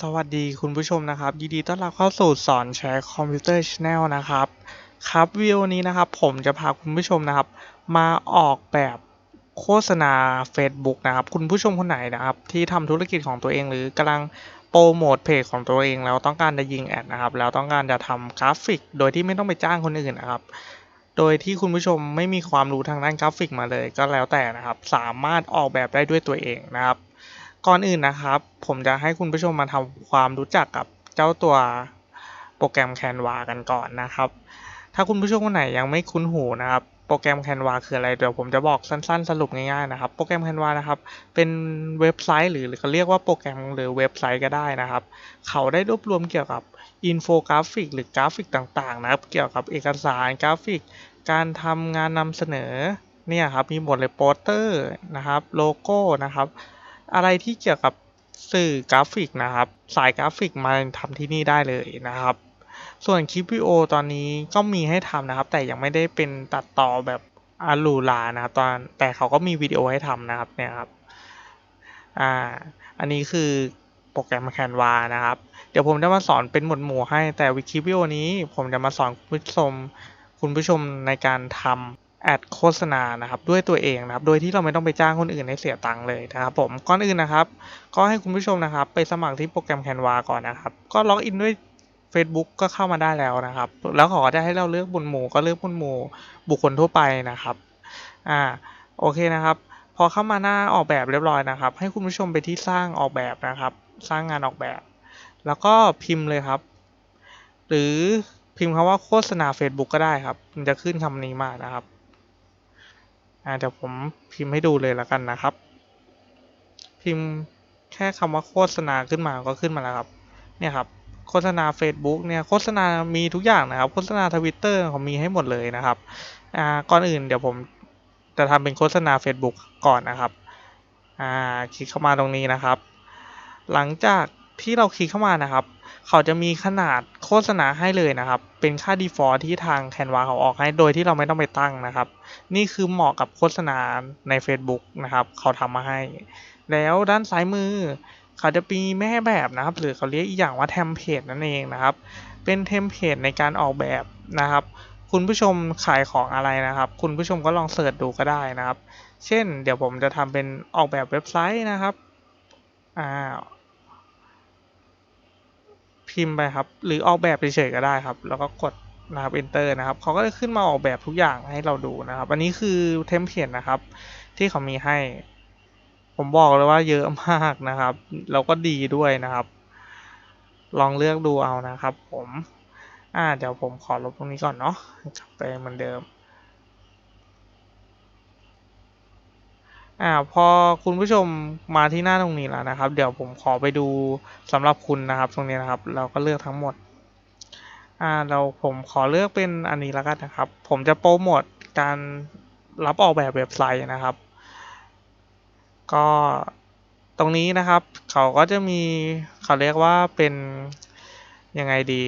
สวัสดีคุณผู้ชมนะครับ ยินดีต้อนรับเข้าสู่สอนแชร์คอมพิวเตอร์ชแนลนะครับครับวิดีโอนี้นะครับ ผมจะพาคุณผู้ชมนะครับ มาออกแบบโฆษณา Facebook นะครับ คุณผู้ชมคนไหนนะครับ ที่ทำธุรกิจของตัวเองหรือกำลังโปรโมทเพจของตัวเอง แล้วต้องการจะยิงแอดนะครับ แล้วต้องการจะทำกราฟิก โดยที่ไม่ต้องไปจ้างคนอื่นนะครับ โดยที่คุณผู้ชมไม่มีความรู้ทางด้านกราฟิกมาเลย ก็แล้วแต่นะครับ สามารถออกแบบได้ด้วยตัวเองนะครับ ก่อนอื่นนะครับ ผมจะให้คุณผู้ชมมาทำความรู้จักกับเจ้าตัวโปรแกรม Canva กันก่อนนะครับ ถ้าคุณผู้ชมคนไหนยังไม่คุ้นหูนะครับ โปรแกรม Canva คืออะไร เดี๋ยวผมจะบอกสั้นๆ สรุปง่ายๆนะครับ โปรแกรม Canva นะครับ เป็นเว็บไซต์หรือเขาเรียกว่าโปรแกรมหรือเว็บไซต์ก็ได้นะครับ เขาได้รวบรวมเกี่ยวกับอินโฟกราฟิกหรือกราฟิกต่างๆ นะครับ เกี่ยวกับเอกสารกราฟิก การทำงานนำเสนอเนี่ยครับ มีหมดเลยโปสเตอร์นะครับ โลโก้นะครับ อะไรที่เกี่ยวกับสื่อกราฟิกนะครับ สายกราฟิกมาทำที่นี่ได้เลยนะครับ ส่วนคลิปวิดีโอตอนนี้ก็มีให้ทำนะครับ แต่ยังไม่ได้เป็นตัดต่อแบบอาลูลานะครับตอนแต่เขาก็มีวิดีโอให้ทำนะครับเนี่ยครับอ่าอันนี้คือโปรแกรม Canva นะครับ เดี๋ยวผมจะมาสอนเป็นหมวดหมู่ให้แต่วิคลิปวิดีโอนี้ผมจะมาสอนคุณผู้ชมคุณผู้ชมในการทำ แอดโฆษณานะครับด้วยตัวเองนะครับ โดยที่เราไม่ต้องไปจ้างคนอื่นให้เสียตังค์เลยนะครับผมก่อนอื่นนะครับ ก็ให้คุณผู้ชมนะครับ ไปสมัครที่โปรแกรม Canva ก่อนนะครับ ก็ล็อกอินด้วย Facebook ก็เข้ามาได้แล้วนะครับ แล้วขาก็จะให้เราเลือกบุญหมู่ก็เลือกบุญหมู่บุคคลทั่วไปนะครับอ่าโอเคนะครับ พอเข้ามาหน้าออกแบบเรียบร้อยนะครับ ให้คุณผู้ชมไปที่สร้างออกแบบนะครับ สร้างงานออกแบบ แล้วก็พิมพ์เลยครับ หรือพิมพ์คำว่าโฆษณา Facebook ก็ได้ครับ มันจะขึ้นคำนี้มานะครับ อ่าเดี๋ยวผมพิมพ์ให้ดูเลยแล้วกันนะครับ พิมพ์แค่คำว่าโฆษณาขึ้นมาก็ขึ้นมาแล้วครับ เนี่ยครับโฆษณา Facebook เนี่ยโฆษณามีทุกอย่างนะครับ โฆษณาทวิตเตอร์เขามีให้หมดเลยนะครับอ่าก่อนอื่นเดี๋ยวผมจะทำเป็นโฆษณา Facebook ก่อนนะครับอ่าคลิกเข้ามาตรงนี้นะครับ หลังจากที่เราคลิกเข้ามานะครับ เขาจะมีขนาดโฆษณาให้เลยนะครับ เป็นค่า default ที่ทาง Canva เขาออกให้โดยที่เราไม่ต้องไปตั้งนะครับ นี่คือเหมาะกับโฆษณาใน Facebook นะครับ เขาทำมาให้ แล้วด้านซ้ายมือ เขาจะมีแม่แบบนะครับ หรือเขาเรียกอีกอย่างว่าเทมเพลตนั่นเองนะครับ เป็นเทมเพลตในการออกแบบนะครับ คุณผู้ชมขายของอะไรนะครับ คุณผู้ชมก็ลองเสิร์ชดูก็ได้นะครับ เช่น เดี๋ยวผมจะทำเป็นออกแบบเว็บไซต์นะครับ อ่า พิมพ์ไปครับ หรือออกแบบเฉยๆก็ได้ครับ แล้วก็กดนะครับ enter นะครับเขาก็จะขึ้นมาออกแบบทุกอย่างให้เราดูนะครับ อันนี้คือเทมเพลตนะครับ ที่เขามีให้ ผมบอกเลยว่าเยอะมากนะครับ แล้วก็ดีด้วยนะครับ ลองเลือกดูเอานะครับ ผม อ่าเดี๋ยวผมขอลบตรงนี้ก่อนเนาะกลับไปเหมือนเดิม อ่าพอคุณผู้ชมมาที่หน้าตรงนี้แล้วนะครับ เดี๋ยวผมขอไปดูสำหรับคุณนะครับ ตรงนี้นะครับ เราก็เลือกทั้งหมดอ่าเราผมขอเลือกเป็นอันนี้แล้วกันนะครับ ผมจะโปรโมทการรับออกแบบเว็บไซต์นะครับ ก็ตรงนี้นะครับ เขาก็จะมีเขาเรียกว่าเป็นยังไงดี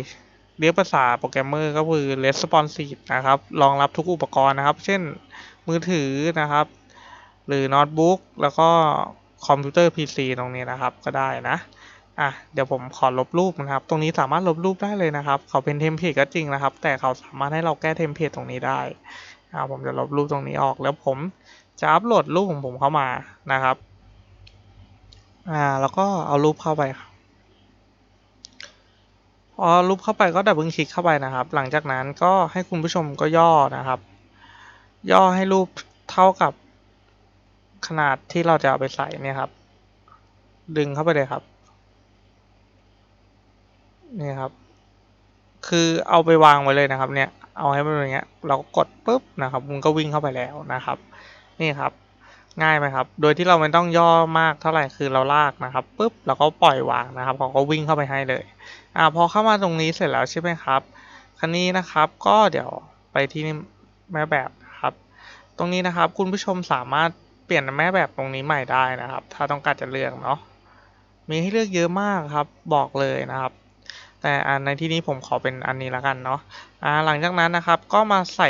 เรียกภาษาโปรแกรมเมอร์ก็คือ responsive นะครับรองรับทุกอุปกรณ์นะครับ เช่นมือถือนะครับ หรือโน้ตบุ๊กแล้วก็คอมพิวเตอร์ PC ตรงนี้นะครับก็ได้นะอะเดี๋ยวผมขอลบรูปนะครับ ตรงนี้สามารถลบรูปได้เลยนะครับ เขาเป็นเทมเพลตก็จริงนะครับ แต่เขาสามารถให้เราแก้เทมเพลตตรงนี้ได้อ่าผมจะลบรูปตรงนี้ออกแล้วผมจะอัปโหลดรูปของผมเข้ามานะครับอ่าแล้วก็เอารูปเข้าไปครับพอรูปเข้าไปก็ดับเบิลคลิกเข้าไปนะครับ หลังจากนั้นก็ให้คุณผู้ชมก็ย่อนะครับ ย่อให้รูปเท่ากับ ขนาดที่เราจะเอาไปใส่เนี่ยครับ ดึงเข้าไปเลยครับนี่ครับ คือเอาไปวางไว้เลยนะครับ เนี่ย เอาให้มันอย่างเงี้ย เราก็กดปุ๊บนะครับมันก็วิ่งเข้าไปแล้วนะครับ นี่ครับ ง่ายไหมครับ โดยที่เราไม่ต้องย่อมากเท่าไหร่คือเราลากนะครับปุ๊บเราก็ปล่อยวางนะครับเขาก็วิ่งเข้าไปให้เลยอ่าพอเข้ามาตรงนี้เสร็จแล้วใช่ไหมครับครั้นี้นะครับก็เดี๋ยวไปที่แม่แบบครับ ตรงนี้นะครับคุณผู้ชมสามารถ เปลี่ยนแม่แบบตรงนี้ใหม่ได้นะครับ ถ้าต้องการจะเลือกเนาะมีให้เลือกเยอะมากครับบอกเลยนะครับ แต่อันในที่นี้ผมขอเป็นอันนี้ละกันเนาะอ่าหลังจากนั้นนะครับก็มาใส่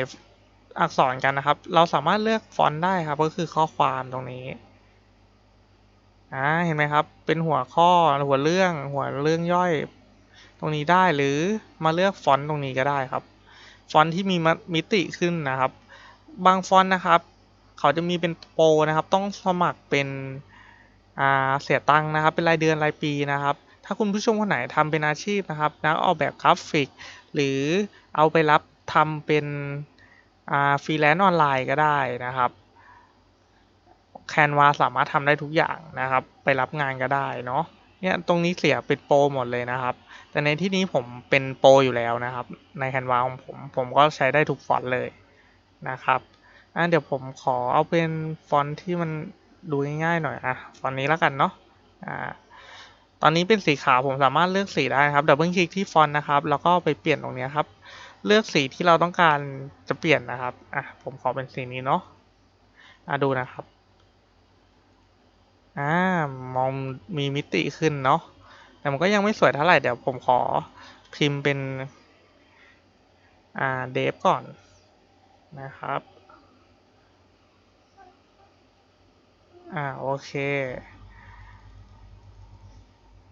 อักษรกันนะครับ เราสามารถเลือกฟอนต์ได้ครับก็คือข้อความตรงนี้อ่าเห็นไหมครับ เป็นหัวข้อหัวเรื่องหัวเรื่องย่อย ตรงนี้ได้หรือมาเลือกฟอนต์ตรงนี้ก็ได้ครับ ฟอนต์ที่มีมิติขึ้นนะครับ บางฟอนต์นะครับ เขาจะมีเป็นโปรนะครับ ต้องสมัครเป็นอ่าเสียตังค์นะครับ เป็นรายเดือนรายปีนะครับ ถ้าคุณผู้ชมคนไหนทำเป็นอาชีพนะครับนักออกแบบกราฟิก หรือเอาไปรับทำเป็นอ่าฟรีแลนซ์ออนไลน์ก็ได้นะครับแคนวาสามารถทำได้ทุกอย่างนะครับ ไปรับงานก็ได้เนาะเนี่ยตรงนี้เสียเป็นโปรหมดเลยนะครับ แต่ในที่นี้ผมเป็นโปรอยู่แล้วนะครับ ในแคนวาของผมผมก็ใช้ได้ทุกฟอนต์เลยนะครับ อะเดี๋ยวผมขอเอาเป็นฟอนต์ที่มันดูง่ายๆหน่อยอะฟอนต์นี้แล้วกันเนาะอ่าตอนนี้เป็นสีขาวผมสามารถเลือกสีได้ครับดับเบิลคลิกที่ฟอนต์นะครับ แล้วก็ไปเปลี่ยนตรงนี้ครับ เลือกสีที่เราต้องการจะเปลี่ยนนะครับอะผมขอเป็นสีนี้เนาะอะดูนะครับอ่ามองมีมิติขึ้นเนาะแต่มันก็ยังไม่สวยเท่าไหร่เดี๋ยวผมขอพิมพ์เป็นอ่าเดฟก่อนนะครับ อ่าโอเค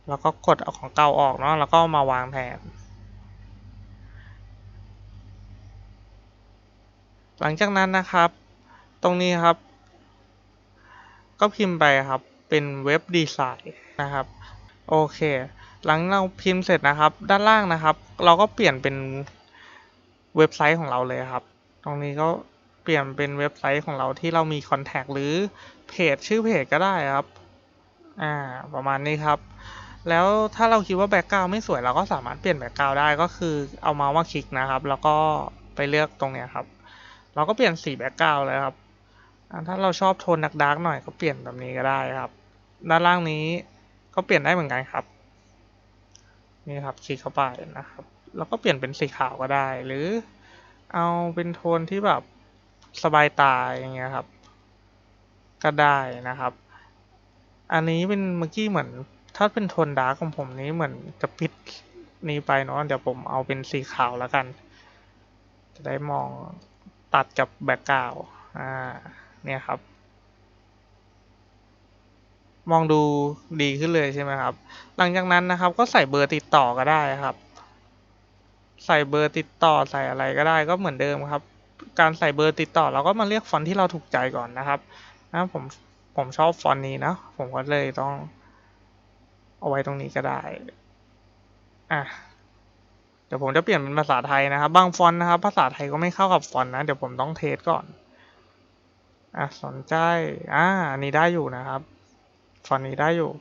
แล้วก็กดเอาของเก่าออกเนาะแล้วก็มาวางแทน หลังจากนั้นนะครับ ตรงนี้ครับ ก็พิมพ์ไปครับเป็นเว็บดีไซน์นะครับโอเค หลังเราพิมพ์เสร็จนะครับ ด้านล่างนะครับ เราก็เปลี่ยนเป็นเว็บไซต์ของเราเลยครับ ตรงนี้ก็ เปลี่ยนเป็นเว็บไซต์ของเราที่เรามีคอนแทคหรือเพจชื่อเพจก็ได้ครับ อ่า ประมาณนี้ครับ แล้วถ้าเราคิดว่าแบ็กกราวไม่สวยเราก็สามารถเปลี่ยนแบ็กกราวได้ก็คือเอาเมาส์มาคลิกนะครับ แล้วก็ไปเลือกตรงเนี้ยครับ เราก็เปลี่ยนสีแบ็กกราวเลยครับ ถ้าเราชอบโทนดักๆหน่อยก็เปลี่ยนแบบนี้ก็ได้ครับ ด้านล่างนี้ก็เปลี่ยนได้เหมือนกันครับนี่ครับคลิกเข้าไปนะครับ แล้วก็เปลี่ยนเป็นสีขาวก็ได้ หรือเอาเป็นโทนที่แบบ สบายตาอย่างเงี้ยครับ ก็ได้นะครับ อันนี้เป็นเมื่อกี้เหมือนถ้าเป็นโทนดาร์กของผมนี้เหมือนจะปิดนี้ไปเนาะเดี๋ยวผมเอาเป็นสีขาวแล้วกัน จะได้มองตัดกับแบ็กกราวอ่าเนี่ยครับ มองดูดีขึ้นเลยใช่ไหมครับ หลังจากนั้นนะครับก็ใส่เบอร์ติดต่อก็ได้ครับ ใส่เบอร์ติดต่อใส่อะไรก็ได้ก็เหมือนเดิมครับ การใส่เบอร์ติดต่อ เราก็มาเลือกฟอนต์ที่เราถูกใจก่อนนะครับนะผมผมชอบฟอนต์นี้นะ ผมก็เลยต้องเอาไว้ตรงนี้ก็ได้อะเดี๋ยวผมจะเปลี่ยนเป็นภาษาไทยนะครับ บางฟอนต์นะครับ ภาษาไทยก็ไม่เข้ากับฟอนต์นะ เดี๋ยวผมต้องเทสก่อนอะสนใจอ่าอันนี้ได้อยู่นะครับ ฟอนต์นี้ได้อยู่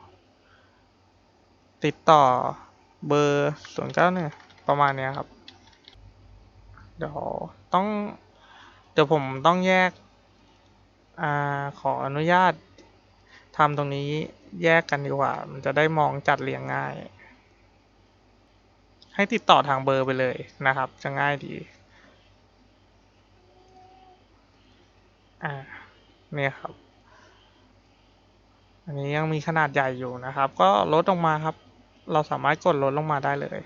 ติดต่อเบอร์ศูนย์เก้าเนี่ยประมาณเนี้ยครับ เดี๋ยวต้อง เดี๋ยวผมต้องแยกอขออนุญาตทำตรงนี้แยกกันดีกว่า มันจะได้มองจัดเรียงง่าย ให้ติดต่อทางเบอร์ไปเลยนะครับ จะง่ายดีอ่าเนี่ยครับ อันนี้ยังมีขนาดใหญ่อยู่นะครับ ก็ลดลงมาครับ เราสามารถกดลดลงมาได้เลย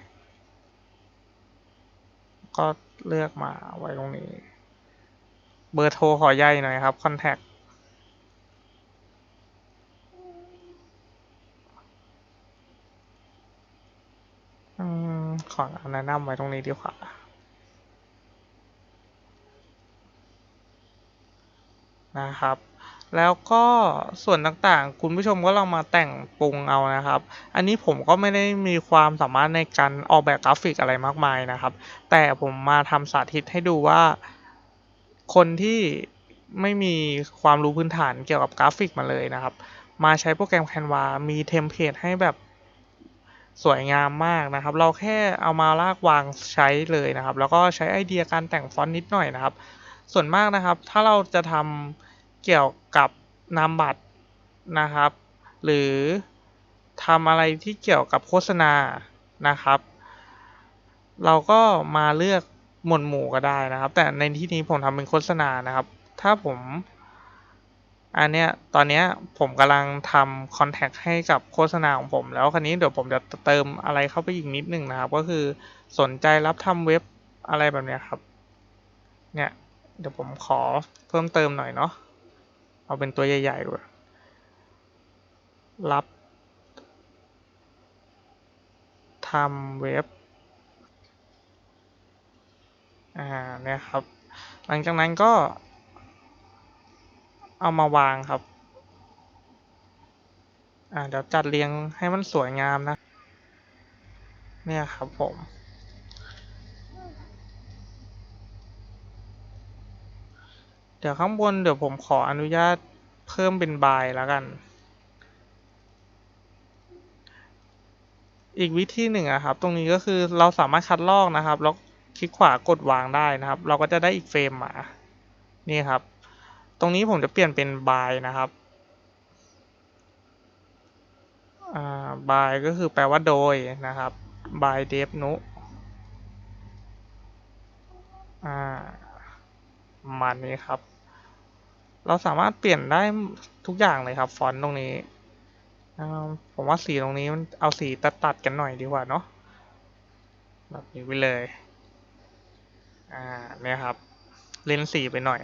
ก็เลือกมาไว้ตรงนี้ เบอร์โทรขอใหญ่หน่อยครับคอนแทคขอแนะนำไว้ตรงนี้ดีกว่านะครับ แล้วก็ส่วนต่างๆ คุณผู้ชมก็ลองมาแต่งปรุงเอานะครับ อันนี้ผมก็ไม่ได้มีความสามารถในการออกแบบกราฟิกอะไรมากมายนะครับ แต่ผมมาทำสาธิตให้ดูว่า คนที่ไม่มีความรู้พื้นฐานเกี่ยวกับกราฟิกมาเลยนะครับ มาใช้โปรแกรม Canva มีเทมเพลตให้แบบสวยงามมากนะครับ เราแค่เอามาลากวางใช้เลยนะครับ แล้วก็ใช้ไอเดียการแต่งฟอนต์นิดหน่อยนะครับ ส่วนมากนะครับ ถ้าเราจะทำเกี่ยวกับนามบัตรนะครับ หรือทำอะไรที่เกี่ยวกับโฆษณานะครับ เราก็มาเลือก หมวดหมู่ก็ได้นะครับ แต่ในที่นี้ผมทำเป็นโฆษณานะครับ ถ้าผมอันเนี้ยตอนเนี้ยผมกำลังทำคอนแทคให้กับโฆษณาของผม แล้วคราวนี้เดี๋ยวผมจะเติมอะไรเข้าไปอีกนิดหนึ่งนะครับ ก็คือสนใจรับทำเว็บอะไรแบบเนี้ยครับ เนี่ยเดี๋ยวผมขอเพิ่มเติมหน่อยเนาะเอาเป็นตัวใหญ่ๆด้วยรับทำเว็บ อ่าเนี่ยครับ หลังจากนั้นก็ เอามาวางครับ อ่าเดี๋ยวจัดเรียงให้มันสวยงามนะ เนี่ยครับผมเดี๋ยวข้างบนเดี๋ยวผมขออนุญาตเพิ่มเป็นบายแล้วกัน อีกวิธีหนึ่งอะครับ ตรงนี้ก็คือเราสามารถคัดลอกนะครับ แล้ว คลิกขวากดวางได้นะครับ เราก็จะได้อีกเฟรมมานี่ครับ ตรงนี้ผมจะเปลี่ยนเป็นบายนะครับบายก็คือแปลว่าโดยนะครับบายเดฟนุมาณนี้ครับ เราสามารถเปลี่ยนได้ทุกอย่างเลยครับ ฟอนต์ตรงนี้ ผมว่าสีตรงนี้มันเอาสีตัดตัดกันหน่อยดีกว่าเนาะแบบนี้ไปเลย อ่าเนี่ยครับ เลนส์สีไปหน่อย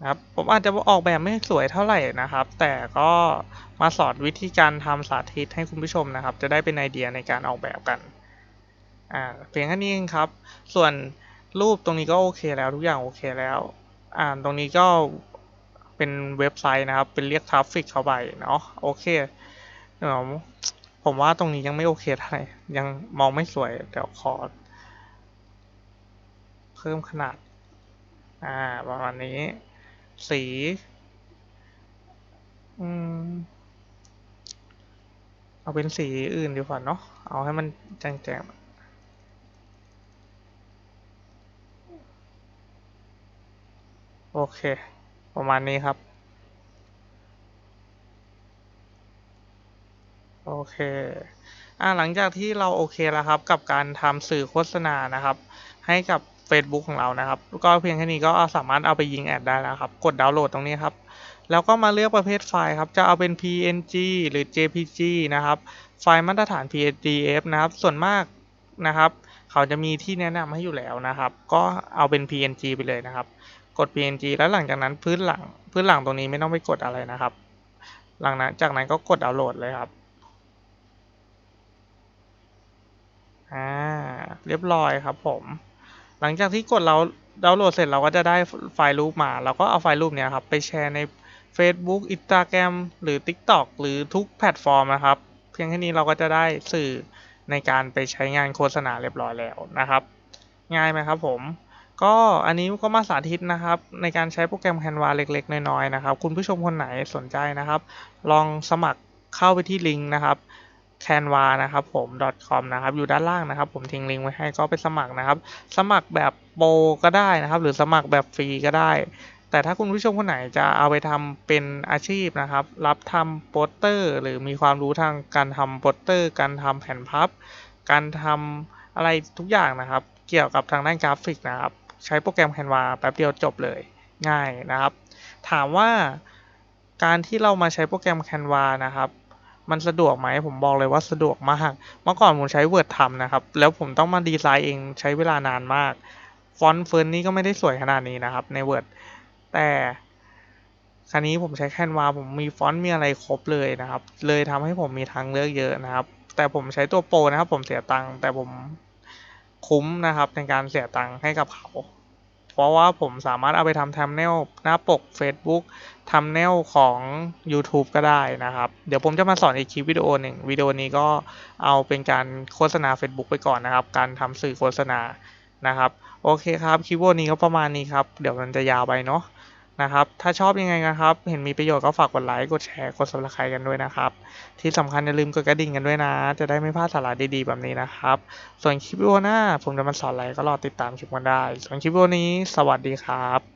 นะครับ ผมอาจจะออกแบบไม่สวยเท่าไหร่นะครับ แต่ก็มาสอนวิธีการทำสาธิตให้คุณผู้ชมนะครับ จะได้เป็นไอเดียในการออกแบบกันอ่าเพียงแค่นี้เองครับ ส่วนรูปตรงนี้ก็โอเคแล้วทุกอย่างโอเคแล้วอ่าตรงนี้ก็เป็นเว็บไซต์นะครับ เป็นเรียกทราฟฟิกเข้าไปเนาะโอเคเดี๋ยวผมว่าตรงนี้ยังไม่โอเคเท่าไหร่ยังมองไม่สวยเดี๋ยวขอ พิ่มขนาด อ่า ประมาณนี้ สี อืม เอาเป็นสีอื่นดีกว่าเนาะ เอาให้มันแจ้งๆโอเค ประมาณนี้ครับ โอเคอ่าหลังจากที่เราโอเคแล้วครับ กับการทำสื่อโฆษณานะครับ ให้กับ Facebook ของเรานะครับก็เพียงแค่นี้ก็สามารถเอาไปยิงแอดได้แล้วครับ กดดาวน์โหลดตรงนี้ครับ แล้วก็มาเลือกประเภทไฟล์ครับ จะเอาเป็น PNG หรือ JPG นะครับ ไฟล์มาตรฐาน PDF นะครับ ส่วนมากนะครับ เขาจะมีที่แนะนำให้อยู่แล้วนะครับ ก็เอาเป็น PNG ไปเลยนะครับ กด PNG แล้วหลังจากนั้นพื้นหลังพื้นหลังตรงนี้ไม่ต้องไปกดอะไรนะครับ หลังนั้นจากนั้นก็กดดาวน์โหลดเลยครับอ่าเรียบร้อยครับผม หลังจากที่กดเราดาวน์โหลดเสร็จเราก็จะได้ไฟล์รูปมา เราก็เอาไฟล์รูปเนี้ยครับไปแชร์ใน Facebook Instagram หรือ TikTok หรือทุกแพลตฟอร์มนะครับ เพียงแค่นี้เราก็จะได้สื่อในการไปใช้งานโฆษณาเรียบร้อยแล้วนะครับ ง่ายไหมครับผม ก็อันนี้ก็มาสาธิตนะครับ ในการใช้โปรแกรม Canva เล็ก ๆ น้อย ๆ นะครับ คุณผู้ชมคนไหนสนใจนะครับ ลองสมัครเข้าไปที่ลิงก์นะครับ canva นะครับผม .com นะครับอยู่ด้านล่างนะครับ ผมทิ้งลิงก์ไว้ให้ก็ไปสมัครนะครับ สมัครแบบโปรก็ได้นะครับ หรือสมัครแบบฟรีก็ได้ แต่ถ้าคุณผู้ชมคนไหนจะเอาไปทำเป็นอาชีพนะครับ รับทำโปสเตอร์ หรือมีความรู้ทางการทำโปสเตอร์ การทำแผ่นพับ การทำอะไรทุกอย่างนะครับ เกี่ยวกับทางด้านกราฟิกนะครับ ใช้โปรแกรม Canva แป๊บเดียวจบเลยง่ายนะครับ ถามว่าการที่เรามาใช้โปรแกรม Canva นะครับ มันสะดวกไหมผมบอกเลยว่าสะดวกมาก เมื่อก่อนผมใช้ Word ทำนะครับ แล้วผมต้องมาดีไซน์เองใช้เวลานานมาก ฟอนต์เฟิร์นนี่ก็ไม่ได้สวยขนาดนี้นะครับใน Word แต่ครั้นี้ผมใช้ Canva ผมมีฟอนต์มีอะไรครบเลยนะครับ เลยทำให้ผมมีทางเลือกเยอะนะครับ แต่ผมใช้ตัวโปรนะครับ ผมเสียตังค์แต่ผมคุ้มนะครับในการเสียตังค์ให้กับเขา เพราะว่าผมสามารถเอาไปทำแทมเนลหน้าปก Facebook ทำเนลของ YouTube ก็ได้นะครับ เดี๋ยวผมจะมาสอนอีกคลิปวิดีโอหนึ่งวิดีโอนี้ก็เอาเป็นการโฆษณา Facebook ไปก่อนนะครับ การทำสื่อโฆษณานะครับ โอเคครับ คลิปวิดีโอนี้ก็ประมาณนี้ครับ เดี๋ยวมันจะยาวไปเนาะ นะครับ ถ้าชอบยังไงนะครับ เห็นมีประโยชน์ก็ฝากกดไลค์ กดแชร์ กดสมัครใครกันด้วยนะครับ ที่สำคัญอย่าลืมกดกระดิ่งกันด้วยนะ จะได้ไม่พลาดสาระดีๆแบบนี้นะครับ ส่วนคลิปวิดีโอหน้าผมจะมาสอนอะไรก็รอติดตามคลิปกันได้ ส่วนคลิปวิดีโอนี้ สวัสดีครับ